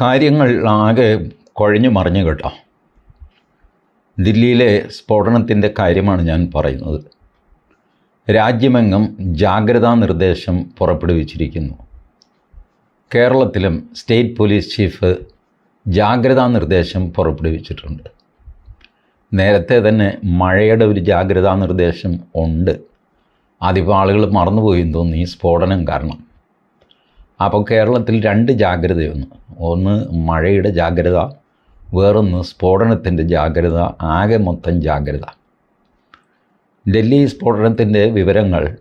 കാര്യങ്ങൾ ആകെ കുഴഞ്ഞു മറിഞ്ഞു കേട്ടോ. ദില്ലിയിലെ സ്ഫോടനത്തിന്റെ കാര്യമാണ് ഞാൻ പറയുന്നത്. രാജ്യമെങ്ങും ജാഗ്രതാ നിർദ്ദേശം പുറപ്പെടുവിച്ചിരിക്കുന്നു. കേരളത്തിലും സ്റ്റേറ്റ് പോലീസ് ചീഫ് ജാഗ്രതാ നിർദ്ദേശം പുറപ്പെടുവിച്ചിട്ടുണ്ട്. നേരത്തെ തന്നെ മഴയുടെ ഒരു ജാഗ്രതാ നിർദ്ദേശം ഉണ്ട്. അതിപ്പോൾ ആളുകൾ മറന്നുപോയി തോന്നി ഈ സ്ഫോടനം കാരണം. അപ്പോൾ കേരളത്തിൽ രണ്ട് ജാഗ്രതയൊന്ന് ഒന്ന് മഴയുടെ ജാഗ്രത വേറൊന്ന് സ്ഫോടനത്തിന്റെ ജാഗ്രത ആകെ മൊത്തം ജാഗ്രത. ഡൽഹി സ്ഫോടനത്തിന്റെ വിവരങ്ങൾ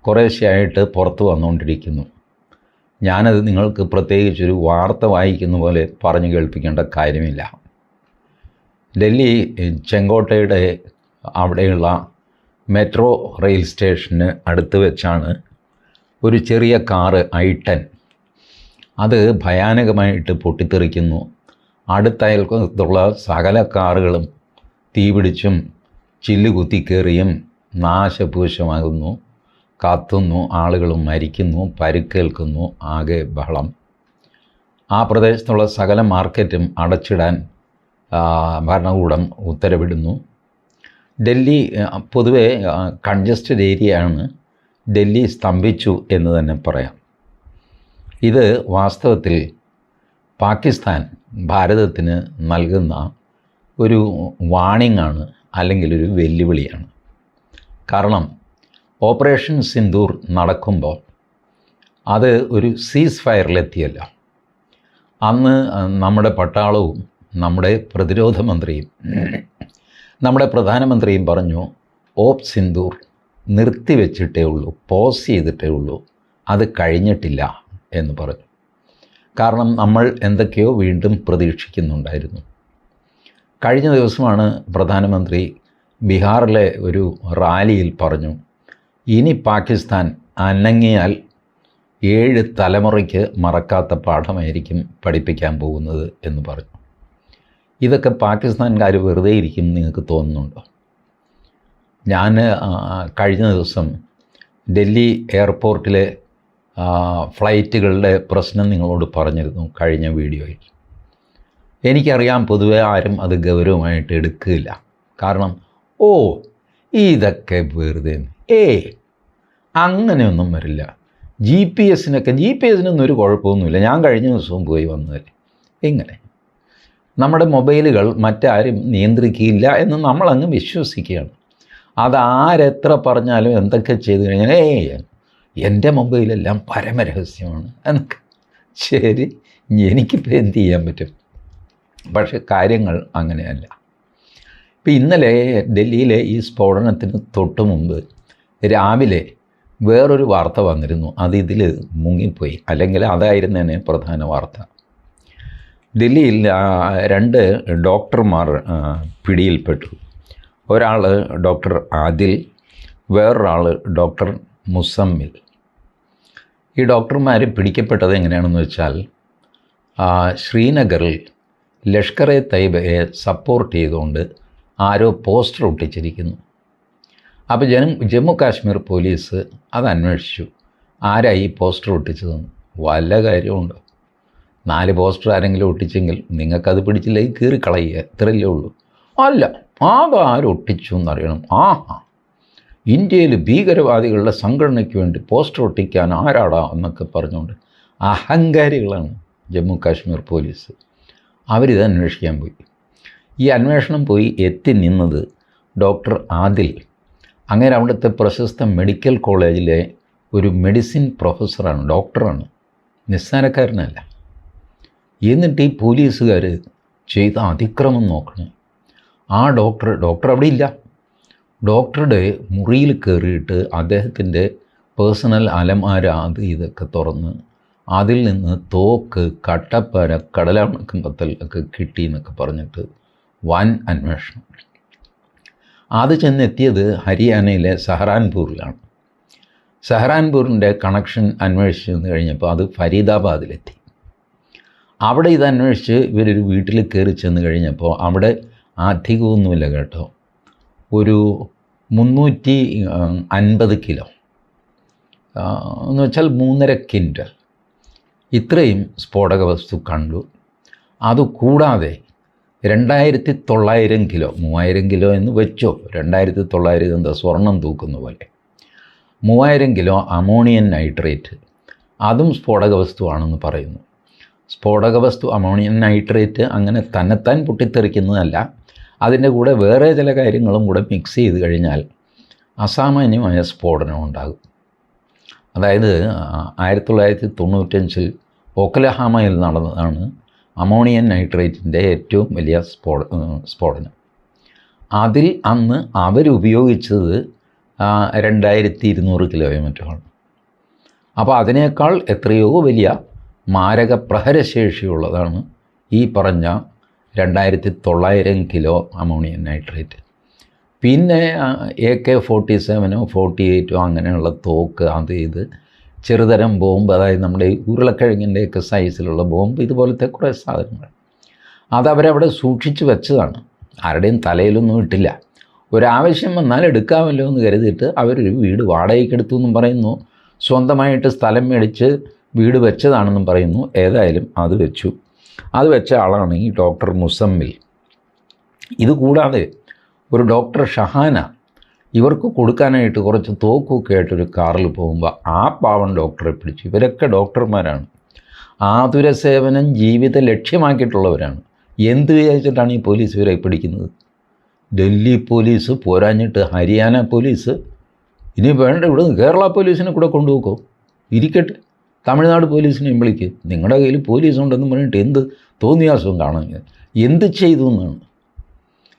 കുറേശ്ശെയായിട്ട് പുറത്തു വന്നുകൊണ്ടിരിക്കുന്നു. ഞാനത് നിങ്ങൾക്ക് പ്രത്യേകിച്ചൊരു വാർത്ത വായിക്കുന്ന പോലെ പറഞ്ഞു കേൾപ്പിക്കേണ്ട കാര്യമില്ല. ഡൽഹി ചെങ്കോട്ടയുടെ അവിടെയുള്ള മെട്രോ റെയിൽ സ്റ്റേഷന് അടുത്ത് വെച്ചാണ് ഒരു ചെറിയ കാറ് ഐ ടെൻ അത് ഭയാനകമായിട്ട് പൊട്ടിത്തെറിക്കുന്നു. അടുത്ത അയൽക്കത്തുള്ള സകല കാറുകളും തീപിടിച്ചും ചില്ലുകുത്തി കയറിയും നാശപൂശമാകുന്നു കത്തുന്നു ആളുകൾ മരിക്കുന്നു പരുക്കേൽക്കുന്നു ആകെ ബഹളം. ആ പ്രദേശത്തുള്ള സകല മാർക്കറ്റും അടച്ചിടാൻ ഭരണകൂടം ഉത്തരവിടുന്നു. ഡൽഹി പൊതുവെ കൺജസ്റ്റഡ് ഏരിയയാണ് ഡൽഹി സ്തംഭിച്ചു എന്ന് തന്നെ പറയാം. ഇത് വാസ്തവത്തിൽ പാകിസ്ഥാൻ ഭാരതത്തിന് നൽകുന്ന ഒരു വാണിംഗ് ആണ് അല്ലെങ്കിൽ ഒരു വെല്ലുവിളിയാണ്. കാരണം ഓപ്പറേഷൻ സിന്ദൂർ നടക്കുമ്പോൾ അത് ഒരു സീസ് ഫയറിലെത്തിയല്ല അന്ന് നമ്മുടെ പട്ടാളവും നമ്മുടെ പ്രതിരോധ മന്ത്രിയും നമ്മുടെ പ്രധാനമന്ത്രിയും പറഞ്ഞു ഓപ് സിന്ദൂർ നിർത്തിവെച്ചിട്ടേ ഉള്ളൂ പോസ് ചെയ്തിട്ടേ ഉള്ളൂ അത് കഴിഞ്ഞിട്ടില്ല. എന്ന് പറഞ്ഞു. കാരണം നമ്മൾ എന്തൊക്കെയോ വീണ്ടും പ്രതീക്ഷിക്കുന്നുണ്ടായിരുന്നു. കഴിഞ്ഞ ദിവസമാണ് പ്രധാനമന്ത്രി ബീഹാറിലെ ഒരു റാലിയിൽ പറഞ്ഞു ഇനി പാകിസ്ഥാൻ അനങ്ങിയാൽ ഏഴ് തലമുറയ്ക്ക് മറക്കാത്ത പാഠമായിരിക്കും പഠിപ്പിക്കാൻ പോകുന്നത് എന്ന് പറഞ്ഞു. ഇതൊക്കെ പാകിസ്ഥാൻകാർ വെറുതെ ഇരിക്കും നിങ്ങൾക്ക് തോന്നുന്നുണ്ടോ? ഞാൻ കഴിഞ്ഞ ദിവസം ഡൽഹി എയർപോർട്ടിലെ ഫ്ലൈറ്റുകളുടെ പ്രശ്നം നിങ്ങളോട് പറഞ്ഞിരുന്നു കഴിഞ്ഞ വീഡിയോയിൽ. എനിക്കറിയാം പൊതുവെ ആരും അത് ഗൗരവമായിട്ട് എടുക്കില്ല. കാരണം ഓ ഇതൊക്കെ വെറുതെ. ഏ അങ്ങനെയൊന്നും വരില്ല. ജി പി എസിനൊക്കെ ജി പി എസിനൊന്നും ഒരു കുഴപ്പമൊന്നുമില്ല. ഞാൻ കഴിഞ്ഞ ദിവസവും പോയി വന്നതല്ലേ. എങ്ങനെ? നമ്മുടെ മൊബൈലുകൾ മറ്റാരും നിയന്ത്രിക്കില്ല എന്ന് നമ്മളങ്ങ് വിശ്വസിക്കുകയാണ്. അതാരെത്ര പറഞ്ഞാലും എന്തൊക്കെ ചെയ്തു കഴിഞ്ഞാൽ ഏയ് എന്റെ മൊബൈലെല്ലാം പരമരഹസ്യമാണ്. എന്നൊക്കെ ശരി എനിക്കിപ്പോൾ എന്ത് ചെയ്യാൻ പറ്റും? പക്ഷെ കാര്യങ്ങൾ അങ്ങനെയല്ല. ഇപ്പം ഇന്നലെ ഡൽഹിയിലെ ഈ സ്ഫോടനത്തിന് തൊട്ട് മുമ്പ് രാവിലെ വേറൊരു വാർത്ത വന്നിരുന്നു. അത് ഇതിൽ മുങ്ങിപ്പോയി. അല്ലെങ്കിൽ അതായിരുന്നേനെ പ്രധാന വാർത്ത. ഡൽഹിയിൽ രണ്ട് ഡോക്ടർമാർ പിടിയിൽപ്പെട്ടു. ഒരാൾ ഡോക്ടർ ആദിൽ വേറൊരാൾ ഡോക്ടർ മുസമ്മിൽ. ഈ ഡോക്ടർമാർ പിടിക്കപ്പെട്ടത് എങ്ങനെയാണെന്ന് വെച്ചാൽ ആ, ശ്രീനഗറിൽ ലഷ്കർ എ തൈബയെ സപ്പോർട്ട് ചെയ്തുകൊണ്ട് ആരോ പോസ്റ്റർ ഒട്ടിച്ചിരിക്കുന്നു. അപ്പോൾ ജനം ജമ്മു കാശ്മീർ പോലീസ് അത് അന്വേഷിച്ചു. ആരായി ഈ പോസ്റ്റർ ഒട്ടിച്ചതെന്ന്? വല്ല കാര്യമുണ്ടോ? നാല് പോസ്റ്റർ ആരെങ്കിലും ഒട്ടിച്ചെങ്കിൽ നിങ്ങൾക്കത് പിടിച്ചില്ലെങ്കിൽ കീറി കളയുക ഇത്രയല്ലേ ഉള്ളൂ. അല്ല അതാരും ഒട്ടിച്ചു എന്നറിയണം. ആഹാ. ഇന്ത്യയിൽ ഭീകരവാദികളുടെ സംഘടനയ്ക്ക് വേണ്ടി പോസ്റ്റർ ഒട്ടിക്കാൻ ആരാടാ എന്നൊക്കെ പറഞ്ഞുകൊണ്ട് അഹങ്കാരികളാണ് ജമ്മു കാശ്മീർ പോലീസ് അവരിത് അന്വേഷിക്കാൻ പോയി. ഈ അന്വേഷണം പോയി എത്തി നിന്നത് ഡോക്ടർ ആദിൽ. അങ്ങനെ അവിടുത്തെ പ്രശസ്ത മെഡിക്കൽ കോളേജിലെ ഒരു മെഡിസിൻ പ്രൊഫസറാണ് ഡോക്ടറാണ് നിസ്സാരക്കാരനല്ല. എന്നിട്ട് ഈ പോലീസുകാർ ചെയ്ത അതിക്രമം നോക്കണം. ആ ഡോക്ടർ ഡോക്ടർ അവിടെ ഇല്ല. ഡോക്ടറുടെ മുറിയിൽ കയറിയിട്ട് അദ്ദേഹത്തിന്റെ പേഴ്സണൽ അലമാര അത് ഇതൊക്കെ തുറന്ന് അതിൽ നിന്ന് തോക്ക് കട്ടപ്പര കത്തൽ ഒക്കെ കിട്ടി എന്നൊക്കെ പറഞ്ഞിട്ട് വൻ അന്വേഷണം. അത് ചെന്നെത്തിയത് ഹരിയാനയിലെ സഹറാൻപൂരിലാണ്. സഹറാൻപൂരിന്റെ കണക്ഷൻ അന്വേഷിച്ച് ചെന്ന് കഴിഞ്ഞപ്പോൾ അത് ഫരീദാബാദിലെത്തി. അവിടെ ഇത് അന്വേഷിച്ച് ഇവരൊരു വീട്ടിൽ കയറി ചെന്ന് കഴിഞ്ഞപ്പോൾ അവിടെ അധികമൊന്നുമില്ല കേട്ടോ. ഒരു മുന്നൂറ്റി അൻപത് കിലോ. എന്ന് വെച്ചാൽ മൂന്നര ക്വിന്റൽ. ഇത്രയും സ്ഫോടക വസ്തു കണ്ടു. അതുകൂടാതെ രണ്ടായിരത്തി തൊള്ളായിരം കിലോ മൂവായിരം കിലോ എന്ന് വെച്ചോ. രണ്ടായിരത്തി തൊള്ളായിരം എന്താ സ്വർണം തൂക്കുന്ന പോലെ. മൂവായിരം കിലോ അമോണിയൻ നൈട്രേറ്റ്. അതും സ്ഫോടക വസ്തുവാണെന്ന് പറയുന്നു. സ്ഫോടക വസ്തു അമോണിയൻ നൈട്രേറ്റ് അങ്ങനെ തന്നെത്താൻ പൊട്ടിത്തെറിക്കുന്നതല്ല. അതിന്റെ കൂടെ വേറെ ചില കാര്യങ്ങളും കൂടെ മിക്സ് ചെയ്ത് കഴിഞ്ഞാൽ അസാമാന്യമായ സ്ഫോടനം ഉണ്ടാകും. അതായത് ആയിരത്തി തൊള്ളായിരത്തി തൊണ്ണൂറ്റഞ്ചിൽ ഒക്കലഹാമയിൽ നടന്നതാണ് അമോണിയൻ നൈട്രേറ്റിന്റെ ഏറ്റവും വലിയ സ്ഫോട സ്ഫോടനം. അതിൽ അന്ന് അവരുപയോഗിച്ചത് രണ്ടായിരത്തി ഇരുന്നൂറ് കിലോമീറ്ററാണ്. അപ്പോൾ അതിനേക്കാൾ എത്രയോ വലിയ മാരക പ്രഹരശേഷിയുള്ളതാണ് ഈ പറഞ്ഞ രണ്ടായിരത്തി തൊള്ളായിരം കിലോ അമോണിയം നൈട്രേറ്റ്. പിന്നെ എ കെ ഫോർട്ടി സെവനോ ഫോർട്ടി എയ്റ്റോ അങ്ങനെയുള്ള തോക്ക് അത് ഇത് ചെറുതരം ബോംബ് അതായത് നമ്മുടെ ഉരുളക്കിഴങ്ങിന്റെയൊക്കെ സൈസിലുള്ള ബോംബ് ഇതുപോലത്തെ കുറേ സാധനങ്ങൾ. അതവരവിടെ സൂക്ഷിച്ച് വെച്ചതാണ്. ആരുടെയും തലയിലൊന്നും ഇട്ടില്ല. ഒരാവശ്യം വന്നാൽ എടുക്കാമല്ലോ എന്ന് കരുതിയിട്ട് അവരൊരു വീട് വാടകയ്ക്കെടുത്തു എന്നും പറയുന്നു. സ്വന്തമായിട്ട് സ്ഥലം മേടിച്ച് വീട് വെച്ചതാണെന്നും പറയുന്നു. ഏതായാലും അത് വെച്ചു. അത് വെച്ച ആളാണ് ഈ ഡോക്ടർ മുസമ്മിൽ. ഇതുകൂടാതെ ഒരു ഡോക്ടർ ഷഹാന ഇവർക്ക് കൊടുക്കാനായിട്ട് കുറച്ച് തോക്കൊക്കെ ആയിട്ടൊരു കാറിൽ പോകുമ്പോൾ ആ പാവൻ ഡോക്ടറെ പിടിച്ചു. ഇവരൊക്കെ ഡോക്ടർമാരാണ്. ആതുര സേവനം ജീവിത ലക്ഷ്യമാക്കിയിട്ടുള്ളവരാണ്. എന്ത് വിചാരിച്ചിട്ടാണ് ഈ പോലീസ് ഇവരെ പിടിക്കുന്നത്? ഡൽഹി പോലീസ് പോരാഞ്ഞിട്ട് ഹരിയാന പോലീസ്. ഇനി വേണ്ട ഇവിടെ കേരള പോലീസിനെ കൂടെ കൊണ്ടുപോക്കോ? ഇരിക്കട്ടെ. തമിഴ്നാട് പോലീസിനെ വിളിക്ക്. നിങ്ങളുടെ കയ്യിൽ പോലീസ് ഉണ്ടെന്ന് പറഞ്ഞിട്ട് എന്ത് തോന്നിയാസവും കാണാൻ എന്ത് ചെയ്തു എന്നാണ്?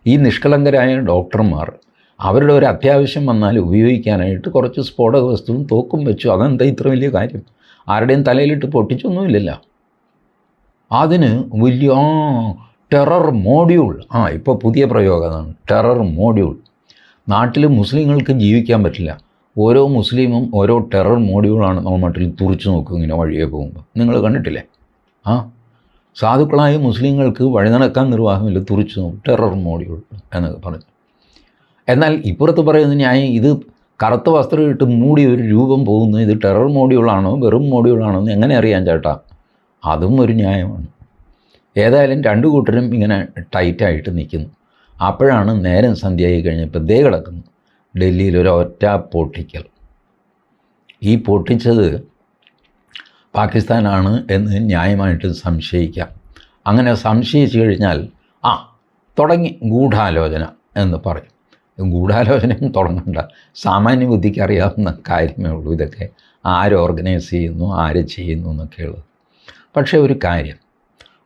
ഈ നിഷ്കളങ്കരായ ഡോക്ടർമാർ അവരുടെ ഒരു അത്യാവശ്യം വന്നാൽ ഉപയോഗിക്കാനായിട്ട് കുറച്ച് സ്ഫോടക വസ്തുവും തോക്കും വെച്ചു. അതെന്താ ഇത്ര വലിയ കാര്യം? ആരുടെയും തലയിലിട്ട് പൊട്ടിച്ചൊന്നുമില്ലല്ലോ. അതിന് വലിയ ടെറർ മോഡ്യൂൾ. ആ ഇപ്പോൾ പുതിയ പ്രയോഗം അതാണ്. Terror module. നാട്ടിൽ മുസ്ലിങ്ങൾക്ക് ജീവിക്കാൻ പറ്റില്ല. ഓരോ മുസ്ലിമും ഓരോ ടെറർ മോഡ്യൂളാണ് നമ്മൾ നാട്ടിൽ തുറിച്ചു നോക്കും ഇങ്ങനെ വഴിയെ പോകുമ്പോൾ നിങ്ങൾ കണ്ടിട്ടില്ലേ? ആ സാധുക്കളായ മുസ്ലിങ്ങൾക്ക് വഴി നടക്കാൻ നിർവാഹമില്ല തുറിച്ചു നോക്കും. ടെറർ മോഡ്യൂൾ എന്നൊക്കെ പറഞ്ഞു. എന്നാൽ ഇപ്പുറത്ത് പറയുന്ന ഞാൻ ഇത് കറുത്ത വസ്ത്രം ഇട്ട് മൂടി ഒരു രൂപം പോകുന്നു ഇത് ടെറർ മോഡ്യൂളാണോ വെറും മോഡ്യൂളാണോ എന്ന് എങ്ങനെ അറിയാൻ ചേട്ടാ? അതും ഒരു ന്യായമാണ്. ഏതായാലും രണ്ടു കൂട്ടരും ഇങ്ങനെ ടൈറ്റായിട്ട് നിൽക്കുന്നു. അപ്പോഴാണ് നേരം സന്ധ്യയായി കഴിഞ്ഞപ്പോൾ ദേ കിടക്കുന്നു. ഡൽഹിയിൽ ഒരു ഒറ്റ പൊട്ടിക്കൽ. ഈ പൊട്ടിച്ചത് പാകിസ്ഥാനാണ് എന്ന് ന്യായമായിട്ട് സംശയിക്കാം. അങ്ങനെ സംശയിച്ചു കഴിഞ്ഞാൽ ആ തുടങ്ങി ഗൂഢാലോചന എന്ന് പറയും. ഗൂഢാലോചനയും തുടങ്ങണ്ട. സാമാന്യ ബുദ്ധിക്ക് അറിയാവുന്ന കാര്യമേ ഉള്ളൂ. ഇതൊക്കെ ആര് ഓർഗനൈസ് ചെയ്യുന്നു ആര് ചെയ്യുന്നു എന്നൊക്കെയുള്ളത് പക്ഷേ ഒരു കാര്യം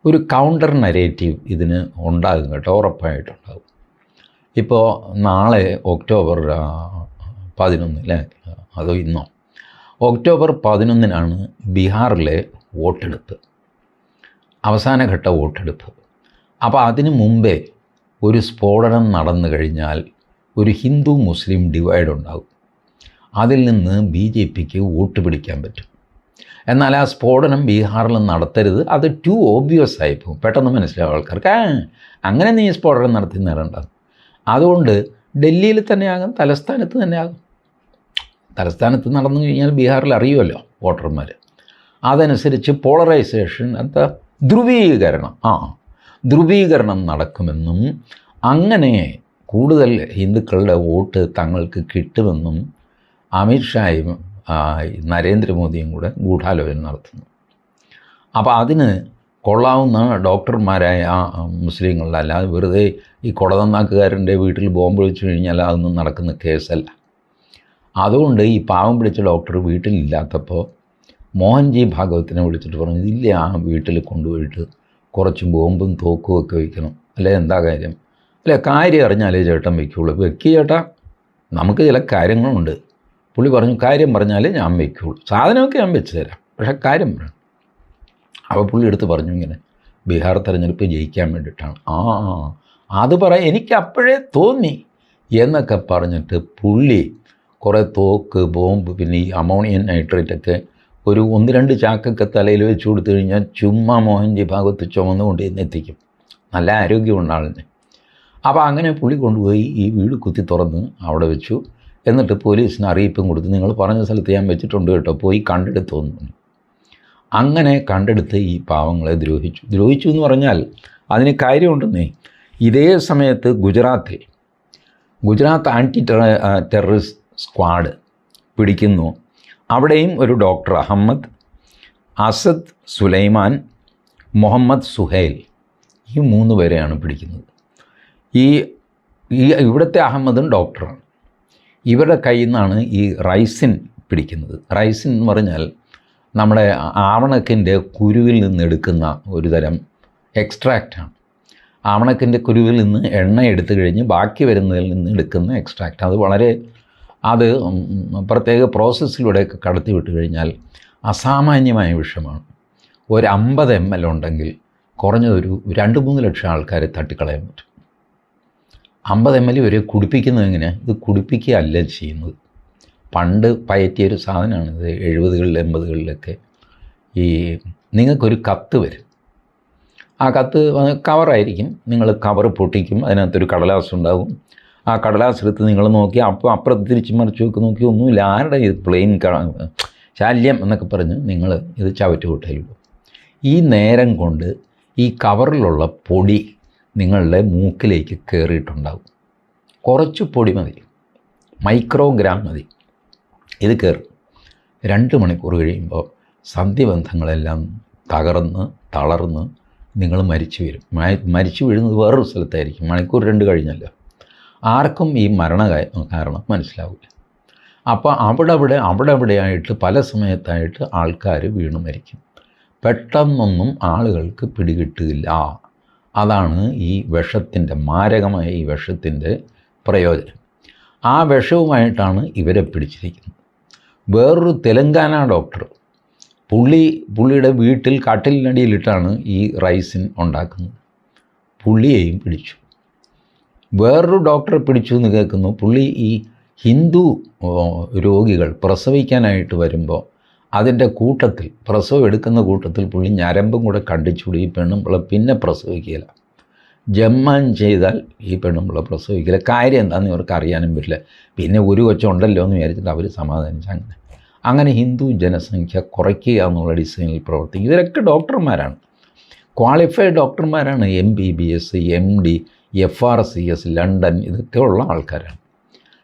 ഒരു കൗണ്ടർ നരേറ്റീവ് ഇതിന് ഉണ്ടാകും കേട്ടോ ഉറപ്പായിട്ടുണ്ടാകും ഇപ്പോൾ നാളെ ഒക്ടോബർ പതിനൊന്ന് അല്ലേ? അതോ ഇന്നോ? ഒക്ടോബർ പതിനൊന്നിനാണ് ബീഹാറിലെ വോട്ടെടുപ്പ്. അവസാനഘട്ട വോട്ടെടുപ്പ്. അപ്പോൾ അതിനു മുമ്പേ ഒരു സ്ഫോടനം നടന്നു കഴിഞ്ഞാൽ ഒരു ഹിന്ദു മുസ്ലിം ഡിവൈഡ് ഉണ്ടാകും. അതിൽ നിന്ന് ബി ജെ പിക്ക് വോട്ട് പിടിക്കാൻ പറ്റും. എന്നാൽ ആ സ്ഫോടനം ബീഹാറിൽ നടത്തരുത്. അത് ടു ഓബ്വിയസ് ആയി പോകും. പെട്ടെന്ന് മനസ്സിലാവും ആൾക്കാർക്ക്. അങ്ങനെ നീ സ്ഫോടനം നടത്തി നേരണ്ട അതുകൊണ്ട് ഡൽഹിയിൽ തന്നെയാകും തലസ്ഥാനത്ത് തന്നെയാകും. തലസ്ഥാനത്ത് നടന്നു കഴിഞ്ഞാൽ ബീഹാറിൽ അറിയുമല്ലോ വോട്ടർമാർ. അതനുസരിച്ച് പോളറൈസേഷൻ എന്താ ധ്രുവീകരണം. ആ ധ്രുവീകരണം നടക്കുമെന്നും അങ്ങനെ കൂടുതൽ ഹിന്ദുക്കളുടെ വോട്ട് തങ്ങൾക്ക് കിട്ടുമെന്നും അമിത്ഷായും നരേന്ദ്രമോദിയും കൂടെ ഗൂഢാലോചന നടത്തുന്നു. അപ്പോൾ അതിന് കൊള്ളാവുന്ന ഡോക്ടർമാരായ ആ മുസ്ലിങ്ങളുടെ അല്ലാതെ വെറുതെ ഈ കൊടതന്നാക്കുകാരന്റെ വീട്ടിൽ ബോംബ് വെച്ച് കഴിഞ്ഞാൽ അതൊന്നും നടക്കുന്ന കേസല്ല. അതുകൊണ്ട് ഈ പാവം പിടിച്ച ഡോക്ടർ വീട്ടിലില്ലാത്തപ്പോൾ മോഹൻജി ഭാഗവത്തിനെ വിളിച്ചിട്ട് പറഞ്ഞു ഇല്ല ആ വീട്ടിൽ കൊണ്ടുപോയിട്ട് കുറച്ച് ബോംബും തോക്കും ഒക്കെ വയ്ക്കണം അല്ലെ എന്താ കാര്യം? അല്ലെ കാര്യം അറിഞ്ഞാലേ ചേട്ടൻ വയ്ക്കുള്ളൂ വെക്കി ചേട്ടാ. നമുക്ക് ചില കാര്യങ്ങളുണ്ട്. പുള്ളി പറഞ്ഞു കാര്യം പറഞ്ഞാലേ ഞാൻ വയ്ക്കുള്ളൂ സാധനമൊക്കെ ഞാൻ വെച്ച് തരാം. പക്ഷേ കാര്യം പറയണം അപ്പോൾ പുള്ളി എടുത്ത് പറഞ്ഞു ഇങ്ങനെ ബീഹാർ തെരഞ്ഞെടുപ്പ് ജയിക്കാൻ വേണ്ടിയിട്ടാണ് ആ അത് പറ എനിക്ക് അപ്പോഴേ തോന്നി എന്നൊക്കെ പറഞ്ഞിട്ട് പുള്ളി കുറേ തോക്ക് ബോംബ് പിന്നെ ഈ അമോണിയൻ നൈട്രേറ്റൊക്കെ ഒരു ഒന്ന് രണ്ട് ചാക്കൊക്കെ തലയിൽ വെച്ച് കൊടുത്തു കഴിഞ്ഞാൽ ചുമ്മാ മോഹൻജി ഭാഗത്ത് ചുമന്നുകൊണ്ട് ഇന്ന് എത്തിക്കും. നല്ല ആരോഗ്യമുണ്ട് ആളിന് അപ്പോൾ അങ്ങനെ പുള്ളി കൊണ്ടുപോയി ഈ വീട് കുത്തി തുറന്ന് അവിടെ വെച്ചു. എന്നിട്ട് പോലീസിന് അറിയിപ്പും കൊടുത്ത് നിങ്ങൾ പറഞ്ഞ സ്ഥലത്ത് ഞാൻ വെച്ചിട്ടുണ്ട് കേട്ടോ പോയി കണ്ടെടുത്തു അങ്ങനെ കണ്ടെടുത്ത് ഈ പാവങ്ങളെ ദ്രോഹിച്ചു. ദ്രോഹിച്ചു എന്ന് പറഞ്ഞാൽ അതിന് കാര്യമുണ്ടെന്നേ. ഇതേ സമയത്ത് ഗുജറാത്തിൽ ഗുജറാത്ത് ആന്റി ടെററിസ്റ്റ് സ്ക്വാഡ് പിടിക്കുന്നു. അവിടെയും ഒരു ഡോക്ടർ അഹമ്മദ് അസദ് സുലൈമാൻ മുഹമ്മദ് സുഹൈൽ ഈ മൂന്ന് പേരെയാണ് പിടിക്കുന്നത്. ഈ ഈ ഇവിടുത്തെ അഹമ്മദും ഡോക്ടറാണ്. ഇവരുടെ കയ്യിൽ നിന്നാണ് ഈ റൈസിൻ പിടിക്കുന്നത്. റൈസിൻ എന്ന് പറഞ്ഞാൽ നമ്മുടെ ആവണക്കിന്റെ കുരുവിൽ നിന്ന് എടുക്കുന്ന ഒരു തരം എക്സ്ട്രാക്റ്റാണ് ആവണക്കിന്റെ കുരുവിൽ നിന്ന് എണ്ണ എടുത്തു കഴിഞ്ഞ് ബാക്കി വരുന്നതിൽ നിന്ന് എടുക്കുന്ന എക്സ്ട്രാക്റ്റ് അത് വളരെ അത് പ്രത്യേക പ്രോസസ്സിലൂടെയൊക്കെ കടത്തി വിട്ട് കഴിഞ്ഞാൽ അസാമാന്യമായ വിഷമാണ്. ഒരു അമ്പത് എം എൽ ഉണ്ടെങ്കിൽ കുറഞ്ഞതൊരു രണ്ട് മൂന്ന് ലക്ഷം ആൾക്കാരെ തട്ടിക്കളയാൻ പറ്റും. അമ്പത് എം എൽ ഇവരെ കുടിപ്പിക്കുന്നത് എങ്ങനെ ഇത് കുടിപ്പിക്കുകയല്ല ചെയ്യുന്നത്. പണ്ട് പയറ്റിയ ഒരു സാധനമാണ് ഇത് എഴുപതുകളിൽ എൺപതുകളിലൊക്കെ. ഈ നിങ്ങൾക്കൊരു കത്ത് വരും. ആ കത്ത് കവറായിരിക്കും. നിങ്ങൾ കവർ പൊട്ടിക്കും. അതിനകത്തൊരു കടലാസ് ഉണ്ടാകും. ആ കടലാസ് എടുത്ത് നിങ്ങൾ നോക്കി അപ്പോൾ അപ്പുറത്ത് തിരിച്ച് മറിച്ച് നോക്കി നോക്കി ഒന്നുമില്ല. ആരുടെ ഇത് പ്ലെയിൻ ശല്യം എന്നൊക്കെ പറഞ്ഞ് നിങ്ങൾ ഇത് ചവറ്റ് കൂട്ടലുള്ളൂ ഈ നേരം കൊണ്ട് ഈ കവറിലുള്ള പൊടി നിങ്ങളുടെ മൂക്കിലേക്ക് കയറിയിട്ടുണ്ടാകും കുറച്ച് പൊടി മതി. മൈക്രോഗ്രാം മതി. ഇത് കയറും രണ്ട് മണിക്കൂർ കഴിയുമ്പോൾ സന്ധിബന്ധങ്ങളെല്ലാം തകർന്ന് തളർന്ന് നിങ്ങൾ മരിച്ചു വരും. മരിച്ചു വീഴുന്നത് വേറൊരു സ്ഥലത്തായിരിക്കും. മണിക്കൂർ രണ്ട് കഴിഞ്ഞല്ലോ. ആർക്കും ഈ മരണ കാരണം മനസ്സിലാവില്ല. അപ്പോൾ അവിടെ അവിടെ അവിടെ അവിടെയായിട്ട് പല സമയത്തായിട്ട് ആൾക്കാർ വീണു മരിക്കും. പെട്ടെന്നൊന്നും ആളുകൾക്ക് പിടികിട്ടില്ല അതാണ് ഈ വിഷത്തിന്റെ മാരകമായ ഈ വിഷത്തിന്റെ പ്രയോജനം. ആ വിഷവുമായിട്ടാണ് ഇവരെ പിടിച്ചിരിക്കുന്നത്. വേറൊരു തെലങ്കാന ഡോക്ടർ പുള്ളി പുള്ളിയുടെ വീട്ടിൽ കട്ടിലിനടിയിലിട്ടാണ് ഈ റൈസിൻ ഉണ്ടാക്കുന്നത്. പുള്ളിയെയും പിടിച്ചു. വേറൊരു ഡോക്ടറെ പിടിച്ചു എന്ന് കേൾക്കുന്നു. പുള്ളി ഈ ഹിന്ദു രോഗികൾ പ്രസവിക്കാനായിട്ട് വരുമ്പോൾ അതിന്റെ കൂട്ടത്തിൽ പ്രസവം എടുക്കുന്ന കൂട്ടത്തിൽ പുള്ളി ഞരമ്പും കൂടെ കണ്ടിച്ചുകൂടി ഈ പെണ്ണുമ്പിള പിന്നെ പ്രസവിക്കില്ല ജമ്മാൻ ചെയ്താൽ ഈ പെണ്ണുമ്പിള പ്രസവിക്കില്ല. കാര്യം എന്താണെന്ന് ഇവർക്ക് അറിയാനും പറ്റില്ല. പിന്നെ ഒരു കൊച്ചുണ്ടല്ലോ എന്ന് വിചാരിച്ചിട്ട് അവർ സമാധാനിച്ചു അങ്ങനെ. അങ്ങനെ ഹിന്ദു ജനസംഖ്യ കുറയ്ക്കുക എന്നുള്ള ഡിസൈനിൽ പ്രവർത്തിക്കും. ഇവരൊക്കെ ഡോക്ടർമാരാണ്. Qualified ഡോക്ടർമാരാണ് M B B S M D F R C S London ഇതൊക്കെ ഉള്ള ആൾക്കാരാണ്.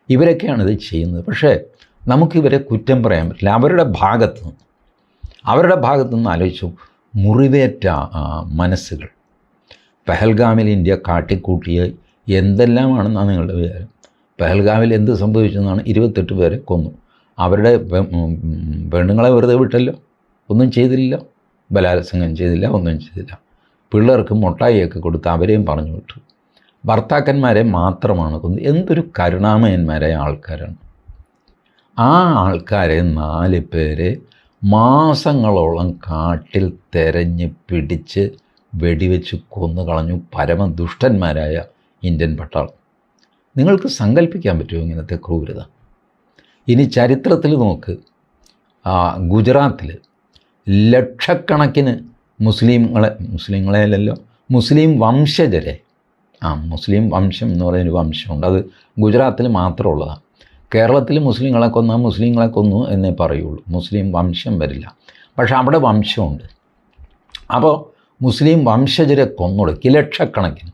ഇവരൊക്കെയാണ് ഇത് ചെയ്യുന്നത്. പക്ഷേ നമുക്കിവരെ കുറ്റം പറയാൻ പറ്റില്ല. അവരുടെ ഭാഗത്ത് നിന്ന് അവരുടെ ഭാഗത്തു നിന്ന് ആലോചിച്ചു. മുറിവേറ്റ മനസ്സുകൾ. പെഹൽഗാമിൽ ഇന്ത്യ കാട്ടിക്കൂട്ടിയ എന്തെല്ലാമാണെന്നാണ് നിങ്ങളുടെ വിചാരം? പെഹൽഗാമിൽ എന്ത് സംഭവിച്ചെന്നാണ് ഇരുപത്തെട്ട് പേരെ കൊന്നു. അവരുടെ പെണ്ണുങ്ങളെ വെറുതെ വിട്ടല്ലോ? ഒന്നും ചെയ്തില്ല. ബലാത്സംഗം ചെയ്തില്ല ഒന്നും ചെയ്തില്ല. പിള്ളേർക്ക് മുട്ടായിയൊക്കെ കൊടുത്ത് അവരെയും പറഞ്ഞു വിട്ടു. ഭർത്താക്കന്മാരെ മാത്രമാണ് കൊന്നു. എന്തൊരു കരുണാമയന്മാരായ ആൾക്കാരാണ്. ആ ആൾക്കാരെ നാല് പേരെ മാസങ്ങളോളം കാട്ടിൽ തെരഞ്ഞ് പിടിച്ച് വെടിവെച്ച് കൊന്നു കളഞ്ഞു പരമദുഷ്ടന്മാരായ ഇന്ത്യൻ പട്ടാളം നിങ്ങൾക്ക് സങ്കല്പിക്കാൻ പറ്റുമോ ഇങ്ങനത്തെ ക്രൂരത? ഇനി ചരിത്രത്തിൽ നോക്ക്. ഗുജറാത്തിൽ ലക്ഷക്കണക്കിന് മുസ്ലിങ്ങളെ മുസ്ലിങ്ങളെയല്ലല്ലോ മുസ്ലിം വംശജരെ. ആ മുസ്ലിം വംശം എന്ന് പറയുന്നൊരു വംശമുണ്ട്. അത് ഗുജറാത്തിൽ മാത്രമുള്ളതാണ് കേരളത്തിൽ മുസ്ലിങ്ങളെ കൊന്ന മുസ്ലിങ്ങളെ കൊന്നു എന്നേ പറയുള്ളൂ. മുസ്ലിം വംശം വരില്ല. പക്ഷെ അവിടെ വംശമുണ്ട്. അപ്പോൾ മുസ്ലിം വംശജരെ കൊന്നൊടുക്കി. ലക്ഷക്കണക്കിന്.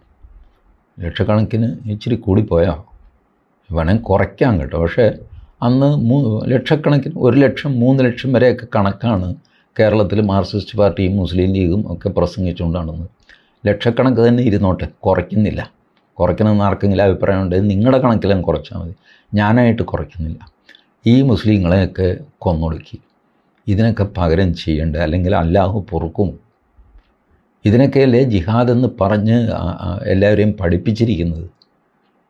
ലക്ഷക്കണക്കിന് ഇച്ചിരി കൂടിപ്പോയോ. വേണമെങ്കിൽ കുറയ്ക്കാം കേട്ടോ. പക്ഷേ അന്ന് മൂ ലക്ഷക്കണക്കിന് ഒരു ലക്ഷം മൂന്ന് ലക്ഷം വരെയൊക്കെ കണക്കാണ് കേരളത്തിൽ മാർക്സിസ്റ്റ് പാർട്ടിയും മുസ്ലിം ലീഗും ഒക്കെ പ്രസംഗിച്ചുകൊണ്ടാണെന്ന്. ലക്ഷക്കണക്ക് തന്നെ ഇരുന്നോട്ടെ. കുറയ്ക്കുന്നില്ല. കുറയ്ക്കണമെന്ന് ആർക്കെങ്കിലും അഭിപ്രായമുണ്ട് നിങ്ങളുടെ കണക്കിലും കുറച്ചാൽ മതി. ഞാനായിട്ട് കുറയ്ക്കുന്നില്ല. ഈ മുസ്ലിങ്ങളെയൊക്കെ കൊന്നൊടുക്കി. ഇതിനൊക്കെ പകരം ചെയ്യേണ്ട? അല്ലെങ്കിൽ അല്ലാഹു പൊറുക്കും. ഇതിനൊക്കെയല്ലേ ജിഹാദ് എന്ന് പറഞ്ഞ് എല്ലാവരെയും പഠിപ്പിച്ചിരിക്കുന്നത്?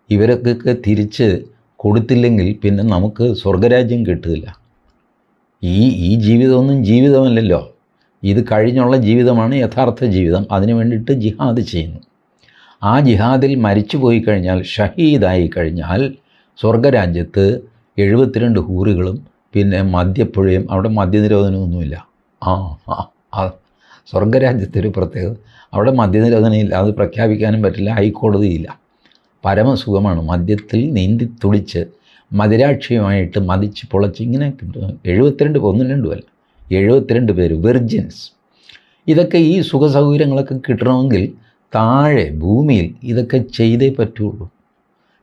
ഇവരൊക്കെ തിരിച്ച് കൊടുത്തില്ലെങ്കിൽ പിന്നെ നമുക്ക് സ്വർഗരാജ്യം കിട്ടില്ല ഈ ഈ ജീവിതമൊന്നും ജീവിതമല്ലല്ലോ. ഇത് കഴിഞ്ഞുള്ള ജീവിതമാണ് യഥാർത്ഥ ജീവിതം. അതിനു വേണ്ടിയിട്ട് ജിഹാദ് ചെയ്യുന്നു. ആ ജിഹാദിൽ മരിച്ചു പോയി കഴിഞ്ഞാൽ ഷഹീദായി കഴിഞ്ഞാൽ സ്വർഗരാജ്യത്ത് എഴുപത്തിരണ്ട് ഹൂറുകളും പിന്നെ മദ്യപ്പുഴയും അവിടെ മദ്യനിരോധനമൊന്നുമില്ല. ആ ആ. സ്വർഗരാജ്യത്തെ ഒരു പ്രത്യേകത. അവിടെ മദ്യനിരോധനയില്ല അത് പ്രഖ്യാപിക്കാനും പറ്റില്ല ഹൈക്കോടതിയില്ല. പരമസുഖമാണ്. മദ്യത്തിൽ നീന്തി തുളിച്ച് മതിരാക്ഷിയുമായിട്ട് മതിച്ച് പൊളച്ച് ഇങ്ങനെ എഴുപത്തിരണ്ട് ഒന്നും രണ്ടും അല്ല എഴുപത്തിരണ്ട് പേര് വെർജിൻസ് ഇതൊക്കെ ഈ സുഖ സൗകര്യങ്ങളൊക്കെ കിട്ടണമെങ്കിൽ താഴെ ഭൂമിയിൽ ഇതൊക്കെ ചെയ്തേ പറ്റുള്ളൂ.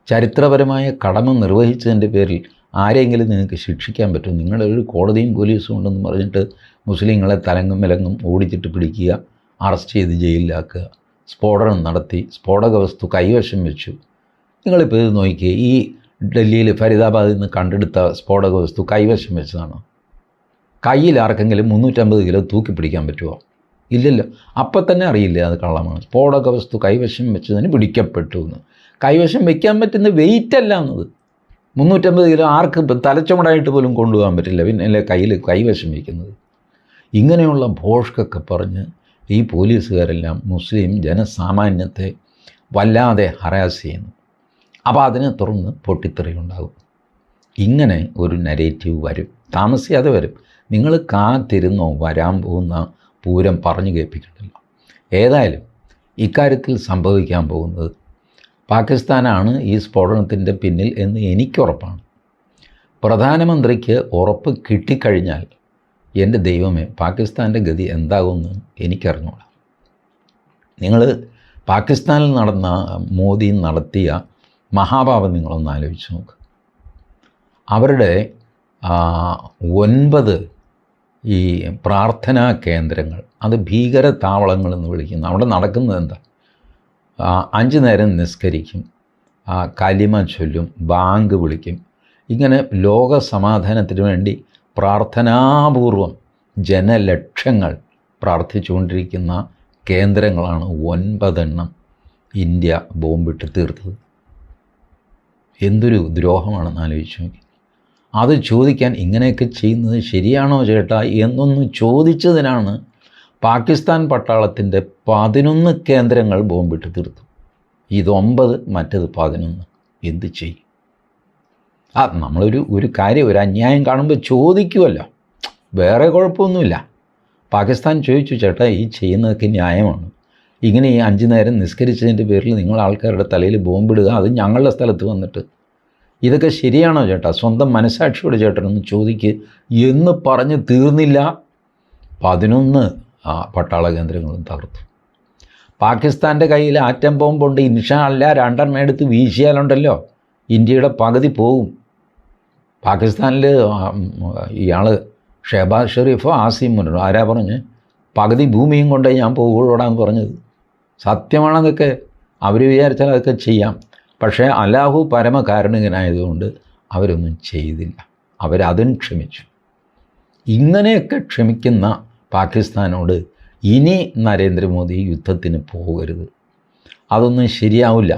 ചരിത്രപരമായ കടമ നിർവഹിച്ചതിന്റെ പേരിൽ ആരെങ്കിലും നിങ്ങൾക്ക് ശിക്ഷിക്കാൻ പറ്റും. നിങ്ങളുടെ ഒരു കോടതിയും പോലീസും ഉണ്ടെന്ന് പറഞ്ഞിട്ട് മുസ്ലിങ്ങളെ തലങ്ങും വിലങ്ങും ഓടിച്ചിട്ട് പിടിക്കുക അറസ്റ്റ് ചെയ്ത് ജയിലിലാക്കുക സ്ഫോടനം നടത്തി സ്ഫോടക വസ്തു കൈവശം വെച്ചു. നിങ്ങളിപ്പോൾ ഇത് നോക്കിയേ ഈ ഡൽഹിയിൽ ഫരീദാബാദിൽ നിന്ന് കണ്ടെടുത്ത സ്ഫോടക വസ്തു കൈവശം വെച്ചതാണ്? കയ്യിൽ ആർക്കെങ്കിലും മുന്നൂറ്റമ്പത് കിലോ തൂക്കി പിടിക്കാൻ പറ്റുമോ? ഇല്ലല്ലോ. അപ്പം തന്നെ അറിയില്ല അത് കള്ളമാണ്. സ്ഫോടക വസ്തു കൈവശം വെച്ചതിന് പിടിക്കപ്പെട്ടു എന്ന് കൈവശം വയ്ക്കാൻ പറ്റുന്ന വെയിറ്റ് അല്ല എന്നത്. മുന്നൂറ്റമ്പത് കിലോ ആർക്ക് തലച്ചുമടായിട്ട് പോലും കൊണ്ടുപോകാൻ പറ്റില്ല. പിന്നെ അല്ലെ കയ്യിൽ കൈവശം വയ്ക്കുന്നത്. ഇങ്ങനെയുള്ള ഭോഷ്കൊക്കെ പറഞ്ഞ് ഈ പോലീസുകാരെല്ലാം മുസ്ലിം ജനസാമാന്യത്തെ വല്ലാതെ ഹറാസ് ചെയ്യുന്നു. അപ്പോൾ അതിനെ തുറന്ന് പൊട്ടിത്തെറിയുണ്ടാകും ഇങ്ങനെ ഒരു നരേറ്റീവ് വരും. താമസിയാതെ വരും. നിങ്ങൾ കാത്തിരുന്നോ വരാൻ പോകുന്ന പൂരം പറഞ്ഞു കേൾപ്പിക്കണ്ടല്ലോ. ഏതായാലും ഇക്കാര്യത്തിൽ സംഭവിക്കാൻ പോകുന്നത് പാകിസ്ഥാനാണ് ഈ സ്ഫോടനത്തിന്റെ പിന്നിൽ എന്ന് എനിക്കുറപ്പാണ്. പ്രധാനമന്ത്രിക്ക് ഉറപ്പ് കിട്ടിക്കഴിഞ്ഞാൽ എന്റെ ദൈവമേ പാകിസ്ഥാന്റെ ഗതി എന്താകുമെന്ന് എനിക്കറിഞ്ഞോളാം നിങ്ങൾ പാകിസ്ഥാനിൽ നടന്ന മോദി നടത്തിയ മഹാഭാപം നിങ്ങളൊന്ന് ആലോചിച്ച് നോക്ക്. അവരുടെ ഒൻപത് ഈ പ്രാർത്ഥനാ കേന്ദ്രങ്ങൾ അത് ഭീകര താവളങ്ങൾ എന്ന് വിളിക്കുന്നു അവിടെ നടക്കുന്നത് എന്താ? അഞ്ച് നേരം നിസ്കരിക്കും. കലിമ ചൊല്ലും ബാങ്ക് വിളിക്കും. ഇങ്ങനെ ലോക സമാധാനത്തിന് വേണ്ടി പ്രാർത്ഥനാപൂർവം ജനലക്ഷങ്ങൾ പ്രാർത്ഥിച്ചുകൊണ്ടിരിക്കുന്ന കേന്ദ്രങ്ങളാണ് ഒൻപതെണ്ണം ഇന്ത്യ ബോംബിട്ട് തീർത്തത്. എന്തൊരു ദ്രോഹമാണെന്ന് ആലോചിച്ചു നോക്കി. അത് ചോദിക്കാൻ ഇങ്ങനെയൊക്കെ ചെയ്യുന്നത് ശരിയാണോ ചേട്ടാ എന്നൊന്ന് ചോദിച്ചതിനാണ് പാകിസ്ഥാൻ പട്ടാളത്തിന്റെ പതിനൊന്ന് കേന്ദ്രങ്ങൾ ബോംബിട്ട് തീർത്തു. ഇത് ഒമ്പത് മറ്റത് പതിനൊന്ന്. എന്ത് ചെയ്യും? ആ നമ്മളൊരു ഒരു കാര്യം ഒരു അന്യായം കാണുമ്പോൾ ചോദിക്കുമല്ലോ വേറെ കുഴപ്പമൊന്നുമില്ല. പാകിസ്ഥാൻ ചോദിച്ചു ചേട്ടാ ഈ ചെയ്യുന്നതൊക്കെ ന്യായമാണ്. ഇങ്ങനെ ഈ അഞ്ച് നേരം നിസ്കരിച്ചതിന്റെ പേരിൽ നിങ്ങൾ ആൾക്കാരുടെ തലയിൽ ബോംബിടുക അത് ഞങ്ങളുടെ സ്ഥലത്ത് വന്നിട്ട്. ഇതൊക്കെ ശരിയാണോ ചേട്ടാ? സ്വന്തം മനസാക്ഷിയോട് ചേട്ടനൊന്ന് ചോദിക്ക്. എന്ന് പറഞ്ഞ് തീർന്നില്ല. പതിനൊന്ന്. ആ, പട്ടാള കേന്ദ്രങ്ങളും തകർത്തു. പാകിസ്ഥാന്റെ കയ്യിൽ ആറ്റം ബോംബുണ്ട് ഇൻഷാ അല്ല രണ്ടെണ്ണം എടുത്ത് വീശിയാലുണ്ടല്ലോ. ഇന്ത്യയുടെ പകുതി പോകും. പാകിസ്ഥാനിൽ ഇയാൾ ഷെബാസ് ഷെറീഫോ ആസിം മുന്നോ ആരാ പറഞ്ഞ്? പകുതി ഭൂമിയും കൊണ്ടേ ഞാൻ പോകുള്ളൂടാന്ന് പറഞ്ഞത്. സത്യമാണതൊക്കെ അവർ വിചാരിച്ചാൽ അതൊക്കെ ചെയ്യാം. പക്ഷേ അലാഹു പരമകാരുണികനായതുകൊണ്ട് അവരൊന്നും ചെയ്തില്ല. അവരതും ക്ഷമിച്ചു. ഇങ്ങനെയൊക്കെ ക്ഷമിക്കുന്ന പാകിസ്ഥാനോട് ഇനി നരേന്ദ്രമോദി യുദ്ധത്തിന് പോകരുത്. അതൊന്നും ശരിയാവില്ല.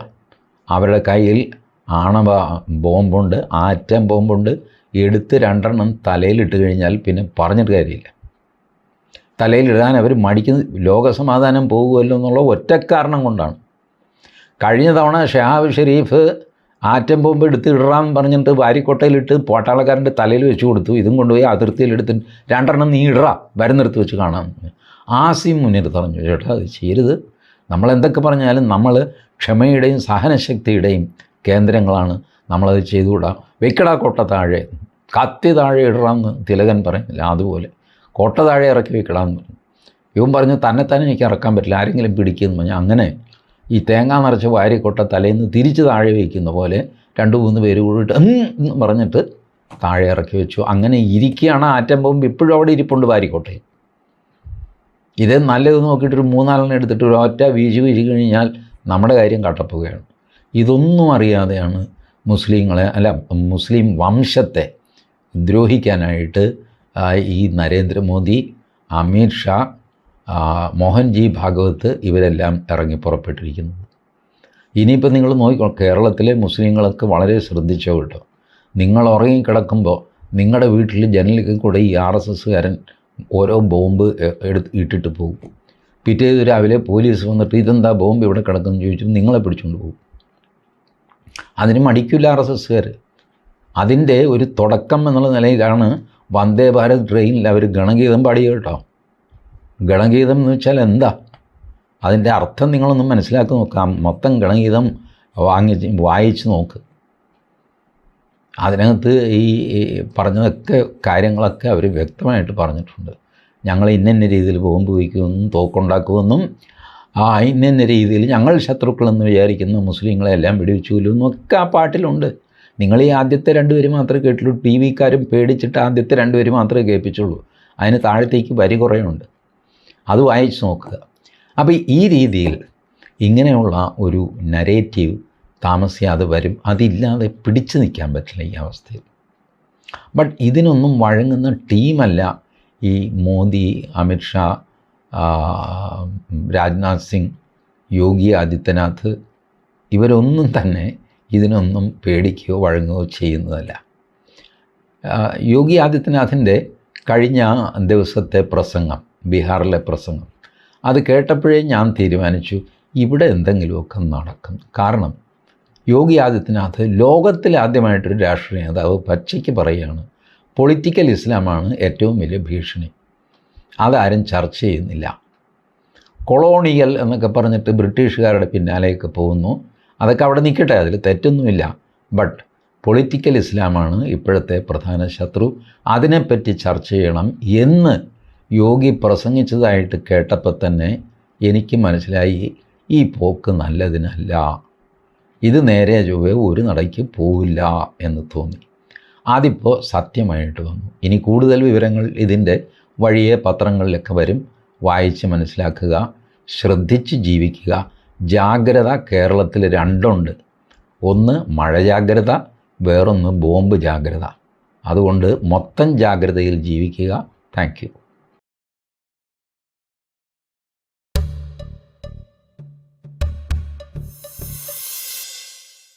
അവരുടെ കയ്യിൽ ആണവ ബോംബുണ്ട് ആറ്റം ബോംബുണ്ട്. എടുത്ത് രണ്ടെണ്ണം തലയിലിട്ട് കഴിഞ്ഞാൽ പിന്നെ പറഞ്ഞിട്ട് കാര്യമില്ല. തലയിലിടാൻ അവർ മടിക്കുന്നത് ലോകസമാധാനം പോകുമല്ലോ എന്നുള്ള ഒറ്റ കാരണം കൊണ്ടാണ്. കഴിഞ്ഞ തവണ ഷഹാബ് ഷെരീഫ് ആറ്റം ബോംബ് എടുത്ത് ഇടാൻ പറഞ്ഞിട്ട് വാരിക്കോട്ടയിലിട്ട് പോട്ടാളക്കാരന്റെ തലയിൽ വെച്ച് കൊടുത്തു. ഇതും കൊണ്ടുപോയി അതിർത്തിയിലെടുത്ത് രണ്ടെണ്ണം നീ ഇടറ വരുന്നിടത്ത് വെച്ച് കാണാം ആസിം മുന്നിൽ പറഞ്ഞു ചേട്ടാ അത് ചെയ്യരുത്. നമ്മളെന്തൊക്കെ പറഞ്ഞാലും നമ്മൾ ക്ഷമയുടെയും സഹനശക്തിയുടെയും കേന്ദ്രങ്ങളാണ്. നമ്മളത് ചെയ്തുകൂടാ. വെക്കടാ കോട്ട താഴെ. കത്തി താഴെ ഇടറാന്ന് തിലകൻ പറയുന്നില്ല. അതുപോലെ കോട്ട താഴെ ഇറക്കി വെക്കടാന്ന് പറഞ്ഞു. ഇവൻ പറഞ്ഞു തന്നെ തന്നെ എനിക്ക് ഇറക്കാൻ പറ്റില്ല. ആരെങ്കിലും പിടിക്കുമെന്ന് പറഞ്ഞു. അങ്ങനെ ഈ തേങ്ങ നിറച്ച് വാരിക്കൊട്ട തലേന്ന് തിരിച്ച് താഴെ വയ്ക്കുന്ന പോലെ രണ്ട് മൂന്ന് പേര് കൂടിയിട്ട് എന്ന് പറഞ്ഞിട്ട് താഴെ ഇറക്കി വെച്ചു. അങ്ങനെ ഇരിക്കുകയാണ് ആറ്റം ബോംബ്. ഇപ്പോഴും അവിടെ ഇരിപ്പുണ്ട് വാരിക്കോട്ടെ ഇത് നല്ലത് നോക്കിയിട്ട് ഒരു മൂന്നാലെണ്ണം എടുത്തിട്ട് ഒരു ഒറ്റ വീശി വീശി കഴിഞ്ഞാൽ നമ്മുടെ കാര്യം കട്ടപ്പുകയാണ്. ഇതൊന്നും അറിയാതെയാണ് മുസ്ലിങ്ങളെ അല്ല മുസ്ലിം വംശത്തെ ദ്രോഹിക്കാനായിട്ട് ഈ നരേന്ദ്രമോദി അമിത് ഷാ മോഹൻജി ഭാഗവത്ത് ഇവരെല്ലാം ഇറങ്ങി പുറപ്പെട്ടിരിക്കുന്നത് ഇനിയിപ്പോൾ നിങ്ങൾ നോക്കിക്കോ കേരളത്തിലെ മുസ്ലിങ്ങളൊക്കെ വളരെ ശ്രദ്ധിച്ചോ കേട്ടോ. നിങ്ങൾ ഉറങ്ങിക്കിടക്കുമ്പോൾ നിങ്ങളുടെ വീട്ടിൽ ജനലിൽ കൂടെ ഈ ആർ എസ് എസ്സുകാരൻ ഓരോ ബോംബ് എടുത്ത് ഇട്ടിട്ട് പോകും. പിറ്റേ രാവിലെ പോലീസ് വന്നിട്ട് ഇതെന്താ ബോംബ് ഇവിടെ കിടക്കുന്നു ചോദിച്ചിട്ട് നിങ്ങളെ പിടിച്ചുകൊണ്ട് പോകും. അതിന് മടിക്കില്ല ആർ എസ് എസ്സുകാർ. അതിന്റെ ഒരു തുടക്കം എന്നുള്ള നിലയിലാണ് വന്ദേ ഭാരത് ട്രെയിനിൽ അവർ ഗണഗീതം പാടിയ കേട്ടോ. ഗണഗീതം എന്ന് വെച്ചാൽ എന്താ? അതിന്റെ അർത്ഥം നിങ്ങളൊന്ന് മനസ്സിലാക്കി നോക്കാം. മൊത്തം ഗണഗീതം വാങ്ങി വായിച്ച് നോക്ക്. അതിനകത്ത് ഈ പറഞ്ഞതൊക്കെ കാര്യങ്ങളൊക്കെ അവർ വ്യക്തമായിട്ട് പറഞ്ഞിട്ടുണ്ട്. ഞങ്ങൾ ഇന്നിന്ന രീതിയിൽ ബോംബ് വയ്ക്കുമെന്നും തോക്കുണ്ടാക്കുമെന്നും ആ ഇന്നിന്ന രീതിയിൽ ഞങ്ങൾ ശത്രുക്കളെന്ന് വിചാരിക്കുന്ന മുസ്ലിങ്ങളെ എല്ലാം കൊല്ലുമെന്നും ഒക്കെ ആ പാട്ടിലുണ്ട്. നിങ്ങൾ ഈ ആദ്യത്തെ രണ്ടുപേര് മാത്രമേ കേട്ടുള്ളൂ ടി വിക്കാരും പേടിച്ചിട്ട് ആദ്യത്തെ രണ്ടുപേര് മാത്രമേ കേൾപ്പിച്ചുള്ളൂ. അതിന് താഴത്തേക്ക് വരി കുറയുണ്ട്. അത് വായിച്ച് നോക്കുക. അപ്പോൾ ഈ രീതിയിൽ ഇങ്ങനെയുള്ള ഒരു നരേറ്റീവ് താമസിയാതെ വരും. അതില്ലാതെ പിടിച്ചു നിൽക്കാൻ പറ്റില്ല ഈ അവസ്ഥയിൽ. ബട്ട് ഇതിനൊന്നും വഴങ്ങുന്ന ടീമല്ല ഈ മോദി അമിത്ഷാ രാജ്നാഥ് സിംഗ് യോഗി ആദിത്യനാഥ് ഇവരൊന്നും തന്നെ ഇതിനൊന്നും പേടിക്കുകയോ വഴങ്ങുകയോ ചെയ്യുന്നതല്ല. യോഗി ആദിത്യനാഥിന്റെ കഴിഞ്ഞ ദിവസത്തെ പ്രസംഗം ബീഹാറിലെ പ്രസംഗം. അത് കേട്ടപ്പോഴേ ഞാൻ തീരുമാനിച്ചു ഇവിടെ എന്തെങ്കിലുമൊക്കെ നടക്കും കാരണം യോഗി ആദിത്യനാഥ് ലോകത്തിൽ ആദ്യമായിട്ടൊരു രാഷ്ട്രീയ നേതാവ് പച്ചയ്ക്ക് പറയുകയാണ് പൊളിറ്റിക്കൽ ഇസ്ലാമാണ് ഏറ്റവും വലിയ ഭീഷണി. അതാരും ചർച്ച ചെയ്യുന്നില്ല. കൊളോണിയൽ എന്നൊക്കെ പറഞ്ഞിട്ട് ബ്രിട്ടീഷുകാരുടെ പിന്നാലെയൊക്കെ പോകുന്നു. അതൊക്കെ അവിടെ നിൽക്കട്ടെ അതിൽ തെറ്റൊന്നുമില്ല. ബട്ട് പൊളിറ്റിക്കൽ ഇസ്ലാമാണ് ഇപ്പോഴത്തെ പ്രധാന ശത്രു. അതിനെപ്പറ്റി ചർച്ച ചെയ്യണം എന്ന് യോഗി പ്രസംഗിച്ചതായിട്ട് കേട്ടപ്പോൾ തന്നെ എനിക്ക് മനസ്സിലായി ഈ പോക്ക് നല്ലതിനല്ല. ഇത് നേരെ ചൊവ്വേ ഒരു നടയ്ക്ക് പോവില്ല എന്ന് തോന്നി. അതിപ്പോൾ സത്യമായിട്ട് വന്നു. ഇനി കൂടുതൽ വിവരങ്ങൾ ഇതിന്റെ വഴിയെ പത്രങ്ങളിലൊക്കെ വരും. വായിച്ച് മനസ്സിലാക്കുക ശ്രദ്ധിച്ച് ജീവിക്കുക. ജാഗ്രത കേരളത്തിൽ രണ്ടുണ്ട്. ഒന്ന് മഴ ജാഗ്രത വേറൊന്ന് ബോംബ് ജാഗ്രത. അതുകൊണ്ട് മൊത്തം ജാഗ്രതയിൽ ജീവിക്കുക. താങ്ക്